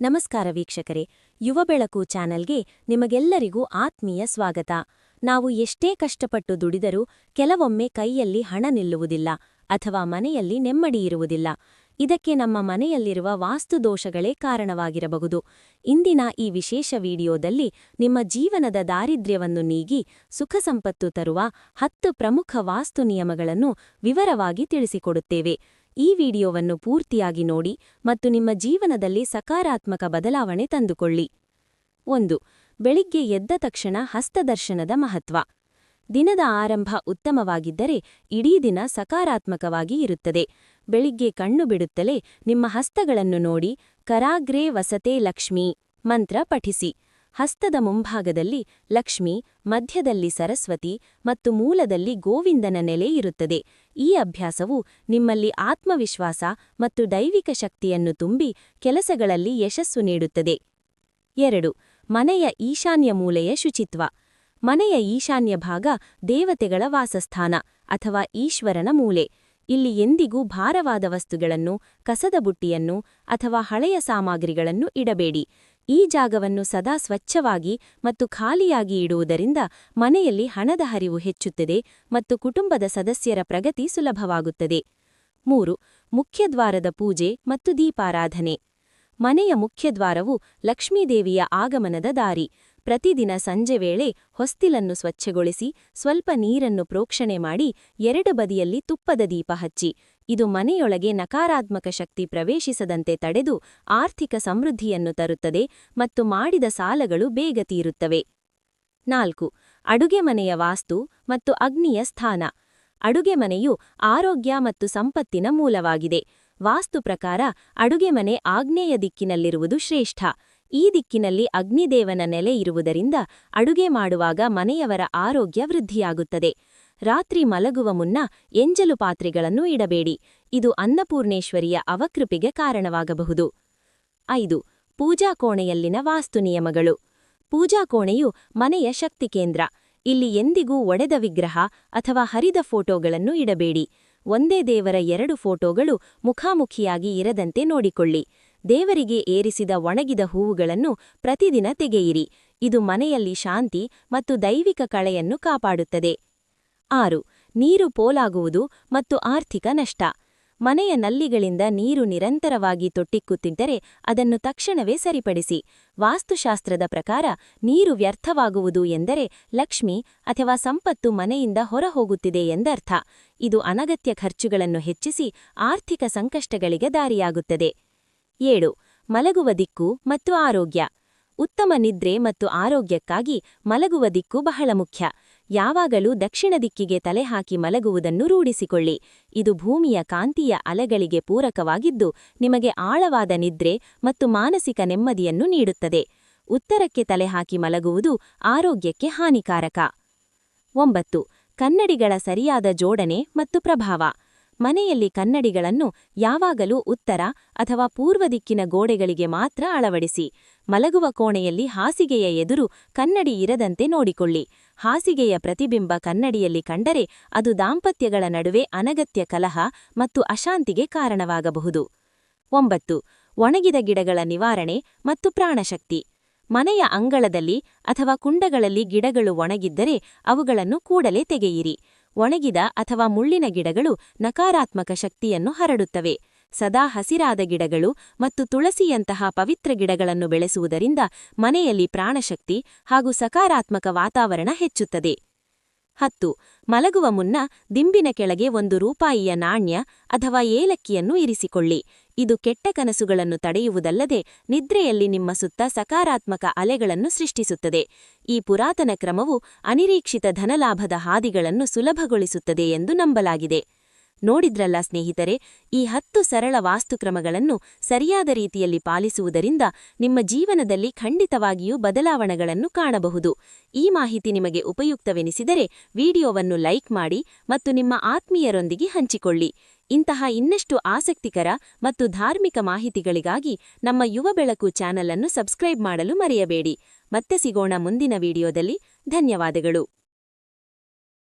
ನಮಸ್ಕಾರ ವೀಕ್ಷಕರೇ, ಯುವ ಬೆಳಕು ಚಾನೆಲ್ಗೆ ನಿಮಗೆಲ್ಲರಿಗೂ ಆತ್ಮೀಯ ಸ್ವಾಗತ. ನಾವು ಎಷ್ಟೇ ಕಷ್ಟಪಟ್ಟು ದುಡಿದರೂ ಕೆಲವೊಮ್ಮೆ ಕೈಯಲ್ಲಿ ಹಣ ನಿಲ್ಲುವುದಿಲ್ಲ ಅಥವಾ ಮನೆಯಲ್ಲಿ ನೆಮ್ಮಡಿ ಇರುವುದಿಲ್ಲ. ಇದಕ್ಕೆ ನಮ್ಮ ಮನೆಯಲ್ಲಿರುವ ವಾಸ್ತುದೋಷಗಳೇ ಕಾರಣವಾಗಿರಬಹುದು. ಇಂದಿನ ಈ ವಿಶೇಷ ವಿಡಿಯೋದಲ್ಲಿ ನಿಮ್ಮ ಜೀವನದ ದಾರಿದ್ರ್ಯವನ್ನು ನೀಗಿ ಸುಖ ಸಂಪತ್ತು ತರುವ ಹತ್ತು ಪ್ರಮುಖ ವಾಸ್ತು ನಿಯಮಗಳನ್ನು ವಿವರವಾಗಿ ತಿಳಿಸಿಕೊಡುತ್ತೇವೆ. ಈ ವಿಡಿಯೋವನ್ನು ಪೂರ್ತಿಯಾಗಿ ನೋಡಿ ಮತ್ತು ನಿಮ್ಮ ಜೀವನದಲ್ಲಿ ಸಕಾರಾತ್ಮಕ ಬದಲಾವಣೆ ತಂದುಕೊಳ್ಳಿ. ಒಂದು, ಬೆಳಿಗ್ಗೆ ಎದ್ದ ತಕ್ಷಣ ಹಸ್ತದರ್ಶನದ ಮಹತ್ವ. ದಿನದ ಆರಂಭ ಉತ್ತಮವಾಗಿದ್ದರೆ ಇಡೀ ದಿನ ಸಕಾರಾತ್ಮಕವಾಗಿ ಇರುತ್ತದೆ. ಬೆಳಿಗ್ಗೆ ಕಣ್ಣು ಬಿಡುತ್ತಲೇ ನಿಮ್ಮ ಹಸ್ತಗಳನ್ನು ನೋಡಿ, ಕರಾಗ್ರೇ ವಸತೆ ಲಕ್ಷ್ಮೀ, ಮಂತ್ರ ಪಠಿಸಿ. ಹಸ್ತದ ಮುಂಭಾಗದಲ್ಲಿ ಲಕ್ಷ್ಮಿ, ಮಧ್ಯದಲ್ಲಿ ಸರಸ್ವತಿ ಮತ್ತು ಮೂಲದಲ್ಲಿ ಗೋವಿಂದನ ನೆಲೆ ಇರುತ್ತದೆ. ಈ ಅಭ್ಯಾಸವು ನಿಮ್ಮಲ್ಲಿ ಆತ್ಮವಿಶ್ವಾಸ ಮತ್ತು ದೈವಿಕ ಶಕ್ತಿಯನ್ನು ತುಂಬಿ ಕೆಲಸಗಳಲ್ಲಿ ಯಶಸ್ಸು ನೀಡುತ್ತದೆ. ಎರಡು, ಮನೆಯ ಈಶಾನ್ಯ ಮೂಲೆಯ ಶುಚಿತ್ವ. ಮನೆಯ ಈಶಾನ್ಯ ಭಾಗ ದೇವತೆಗಳ ವಾಸಸ್ಥಾನ ಅಥವಾ ಈಶ್ವರನ ಮೂಲೆ. ಇಲ್ಲಿ ಎಂದಿಗೂ ಭಾರವಾದ ವಸ್ತುಗಳನ್ನು, ಕಸದ ಬುಟ್ಟಿಯನ್ನು ಅಥವಾ ಹಳೆಯ ಸಾಮಗ್ರಿಗಳನ್ನು ಇಡಬೇಡಿ. ಈ ಜಾಗವನ್ನು ಸದಾ ಸ್ವಚ್ಛವಾಗಿ ಮತ್ತು ಖಾಲಿಯಾಗಿ ಇಡುವುದರಿಂದ ಮನೆಯಲ್ಲಿ ಹಣದ ಹರಿವು ಹೆಚ್ಚುತ್ತದೆ ಮತ್ತು ಕುಟುಂಬದ ಸದಸ್ಯರ ಪ್ರಗತಿ ಸುಲಭವಾಗುತ್ತದೆ. ಮೂರು, ಮುಖ್ಯದ್ವಾರದ ಪೂಜೆ ಮತ್ತು ದೀಪಾರಾಧನೆ. ಮನೆಯ ಮುಖ್ಯದ್ವಾರವು ಲಕ್ಷ್ಮೀದೇವಿಯ ಆಗಮನದ ದಾರಿ. ಪ್ರತಿದಿನ ಸಂಜೆ ವೇಳೆ ಹೊಸ್ತಿಲನ್ನು ಸ್ವಚ್ಛಗೊಳಿಸಿ ಸ್ವಲ್ಪ ನೀರನ್ನು ಪ್ರೋಕ್ಷಣೆ ಮಾಡಿ ಎರಡು ಬದಿಯಲ್ಲಿ ತುಪ್ಪದ ದೀಪ ಹಚ್ಚಿ. ಇದು ಮನೆಯೊಳಗೆ ನಕಾರಾತ್ಮಕ ಶಕ್ತಿ ಪ್ರವೇಶಿಸದಂತೆ ತಡೆದು ಆರ್ಥಿಕ ಸಮೃದ್ಧಿಯನ್ನು ತರುತ್ತದೆ ಮತ್ತು ಮಾಡಿದ ಸಾಲಗಳು ಬೇಗ ತೀರುತ್ತವೆ. ನಾಲ್ಕು. ಅಡುಗೆ ಮನೆಯ ವಾಸ್ತು ಮತ್ತು ಅಗ್ನಿಯ ಸ್ಥಾನ. ಅಡುಗೆ ಮನೆಯು ಆರೋಗ್ಯ ಮತ್ತು ಸಂಪತ್ತಿನ ಮೂಲವಾಗಿದೆ. ವಾಸ್ತು ಪ್ರಕಾರ ಅಡುಗೆ ಮನೆ ಆಗ್ನೇಯ ದಿಕ್ಕಿನಲ್ಲಿರುವುದು ಶ್ರೇಷ್ಠ. ಈ ದಿಕ್ಕಿನಲ್ಲಿ ಅಗ್ನಿದೇವನ ನೆಲೆ ಇರುವುದರಿಂದ ಅಡುಗೆ ಮಾಡುವಾಗ ಮನೆಯವರ ಆರೋಗ್ಯ ವೃದ್ಧಿಯಾಗುತ್ತದೆ. ರಾತ್ರಿ ಮಲಗುವ ಮುನ್ನ ಎಂಜಲು ಪಾತ್ರೆಗಳನ್ನು ಇಡಬೇಡಿ. ಇದು ಅನ್ನಪೂರ್ಣೇಶ್ವರಿಯ ಅವಕೃಪಿಗೆ ಕಾರಣವಾಗಬಹುದು. ಐದು. ಪೂಜಾ ಕೋಣೆಯಲ್ಲಿನ ವಾಸ್ತು ನಿಯಮಗಳು. ಪೂಜಾ ಕೋಣೆಯು ಮನೆಯ ಶಕ್ತಿ ಕೇಂದ್ರ. ಇಲ್ಲಿ ಎಂದಿಗೂ ಒಡೆದ ವಿಗ್ರಹ ಅಥವಾ ಹರಿದ ಫೋಟೋಗಳನ್ನು ಇಡಬೇಡಿ. ಒಂದೇ ದೇವರ ಎರಡು ಫೋಟೋಗಳು ಮುಖಾಮುಖಿಯಾಗಿ ಇರದಂತೆ ನೋಡಿಕೊಳ್ಳಿ. ದೇವರಿಗೆ ಏರಿಸಿದ ಒಣಗಿದ ಹೂವುಗಳನ್ನು ಪ್ರತಿದಿನ ತೆಗೆಯಿರಿ. ಇದು ಮನೆಯಲ್ಲಿ ಶಾಂತಿ ಮತ್ತು ದೈವಿಕ ಕಳೆಯನ್ನು ಕಾಪಾಡುತ್ತದೆ. ಆರು, ನೀರು ಪೋಲಾಗುವುದು ಮತ್ತು ಆರ್ಥಿಕ ನಷ್ಟ. ಮನೆಯ ನಲ್ಲಿಗಳಿಂದ ನೀರು ನಿರಂತರವಾಗಿ ತೊಟ್ಟಿಕ್ಕುತ್ತಿದ್ದರೆ ಅದನ್ನು ತಕ್ಷಣವೇ ಸರಿಪಡಿಸಿ. ವಾಸ್ತುಶಾಸ್ತ್ರದ ಪ್ರಕಾರ ನೀರು ವ್ಯರ್ಥವಾಗುವುದು ಎಂದರೆ ಲಕ್ಷ್ಮಿ ಅಥವಾ ಸಂಪತ್ತು ಮನೆಯಿಂದ ಹೊರಹೋಗುತ್ತಿದೆ ಎಂದರ್ಥ. ಇದು ಅನಗತ್ಯ ಖರ್ಚುಗಳನ್ನು ಹೆಚ್ಚಿಸಿ ಆರ್ಥಿಕ ಸಂಕಷ್ಟಗಳಿಗೆ ದಾರಿಯಾಗುತ್ತದೆ. ಏಳು. ಮಲಗುವ ದಿಕ್ಕು ಮತ್ತು ಆರೋಗ್ಯ. ಉತ್ತಮ ನಿದ್ರೆ ಮತ್ತು ಆರೋಗ್ಯಕ್ಕಾಗಿ ಮಲಗುವ ದಿಕ್ಕು ಬಹಳ ಮುಖ್ಯ. ಯಾವಾಗಲೂ ದಕ್ಷಿಣ ದಿಕ್ಕಿಗೆ ತಲೆ ಹಾಕಿ ಮಲಗುವುದನ್ನು ರೂಢಿಸಿಕೊಳ್ಳಿ. ಇದು ಭೂಮಿಯ ಕಾಂತೀಯ ಅಲೆಗಳಿಗೆ ಪೂರಕವಾಗಿದ್ದು, ನಿಮಗೆ ಆಳವಾದ ನಿದ್ರೆ ಮತ್ತು ಮಾನಸಿಕ ನೆಮ್ಮದಿಯನ್ನು ನೀಡುತ್ತದೆ. ಉತ್ತರಕ್ಕೆ ತಲೆ ಹಾಕಿ ಮಲಗುವುದು ಆರೋಗ್ಯಕ್ಕೆ ಹಾನಿಕಾರಕ. ಒಂಬತ್ತು. ಕನ್ನಡಿಗಳ ಸರಿಯಾದ ಜೋಡಣೆ ಮತ್ತು ಪ್ರಭಾವ. ಮನೆಯಲ್ಲಿ ಕನ್ನಡಿಗಳನ್ನು ಯಾವಾಗಲೂ ಉತ್ತರ ಅಥವಾ ಪೂರ್ವ ದಿಕ್ಕಿನ ಗೋಡೆಗಳಿಗೆ ಮಾತ್ರ ಅಳವಡಿಸಿ. ಮಲಗುವ ಕೋಣೆಯಲ್ಲಿ ಹಾಸಿಗೆಯ ಎದುರು ಕನ್ನಡಿ ಇರದಂತೆ ನೋಡಿಕೊಳ್ಳಿ. ಹಾಸಿಗೆಯ ಪ್ರತಿಬಿಂಬ ಕನ್ನಡಿಯಲ್ಲಿ ಕಂಡರೆ ಅದು ದಾಂಪತ್ಯಗಳ ನಡುವೆ ಅನಗತ್ಯ ಕಲಹ ಮತ್ತು ಅಶಾಂತಿಗೆ ಕಾರಣವಾಗಬಹುದು. ಒಂಬತ್ತು. ಒಣಗಿದ ಗಿಡಗಳ ನಿವಾರಣೆ ಮತ್ತು ಪ್ರಾಣಶಕ್ತಿ. ಮನೆಯ ಅಂಗಳದಲ್ಲಿ ಅಥವಾ ಕುಂಡಗಳಲ್ಲಿ ಗಿಡಗಳು ಒಣಗಿದ್ದರೆ ಅವುಗಳನ್ನು ಕೂಡಲೇ ತೆಗೆಯಿರಿ. ಒಣಗಿದ ಅಥವಾ ಮುಳ್ಳಿನ ಗಿಡಗಳು ನಕಾರಾತ್ಮಕ ಶಕ್ತಿಯನ್ನು ಹರಡುತ್ತವೆ. ಸದಾ ಹಸಿರಾದ ಗಿಡಗಳು ಮತ್ತು ತುಳಸಿಯಂತಹ ಪವಿತ್ರ ಗಿಡಗಳನ್ನು ಬೆಳೆಸುವುದರಿಂದ ಮನೆಯಲ್ಲಿ ಪ್ರಾಣಶಕ್ತಿ ಹಾಗೂ ಸಕಾರಾತ್ಮಕ ವಾತಾವರಣ ಹೆಚ್ಚುತ್ತದೆ. ಹತ್ತು, ಮಲಗುವ ಮುನ್ನ ದಿಂಬಿನ ಕೆಳಗೆ ಒಂದು ರೂಪಾಯಿಯ ನಾಣ್ಯ ಅಥವಾ ಏಲಕ್ಕಿಯನ್ನು ಇರಿಸಿಕೊಳ್ಳಿ. ಇದು ಕೆಟ್ಟ ಕನಸುಗಳನ್ನು ತಡೆಯುವುದಲ್ಲದೆ ನಿದ್ರೆಯಲ್ಲಿ ನಿಮ್ಮ ಸುತ್ತ ಸಕಾರಾತ್ಮಕ ಅಲೆಗಳನ್ನು ಸೃಷ್ಟಿಸುತ್ತದೆ. ಈ ಪುರಾತನ ಕ್ರಮವು ಅನಿರೀಕ್ಷಿತ ಧನಲಾಭದ ಹಾದಿಗಳನ್ನು ಸುಲಭಗೊಳಿಸುತ್ತದೆ ಎಂದು ನಂಬಲಾಗಿದೆ. ನೋಡಿದ್ರಲ್ಲ ಸ್ನೇಹಿತರೆ, ಈ ಹತ್ತು ಸರಳ ವಾಸ್ತುಕ್ರಮಗಳನ್ನು ಸರಿಯಾದ ರೀತಿಯಲ್ಲಿ ಪಾಲಿಸುವುದರಿಂದ ನಿಮ್ಮ ಜೀವನದಲ್ಲಿ ಖಂಡಿತವಾಗಿಯೂ ಬದಲಾವಣೆಗಳನ್ನು ಕಾಣಬಹುದು. ಈ ಮಾಹಿತಿ ನಿಮಗೆ ಉಪಯುಕ್ತವೆನಿಸಿದರೆ ವಿಡಿಯೋವನ್ನು ಲೈಕ್ ಮಾಡಿ ಮತ್ತು ನಿಮ್ಮ ಆತ್ಮೀಯರೊಂದಿಗೆ ಹಂಚಿಕೊಳ್ಳಿ. ಇಂತಹ ಇನ್ನಷ್ಟು ಆಸಕ್ತಿಕರ ಮತ್ತು ಧಾರ್ಮಿಕ ಮಾಹಿತಿಗಳಿಗಾಗಿ ನಮ್ಮ ಯುವ ಬೆಳಕು ಚಾನಲ್ ಅನ್ನು ಸಬ್ಸ್ಕ್ರೈಬ್ ಮಾಡಲು ಮರೆಯಬೇಡಿ. ಮತ್ತೆ ಸಿಗೋಣ ಮುಂದಿನ ವಿಡಿಯೋದಲ್ಲಿ. ಧನ್ಯವಾದಗಳು.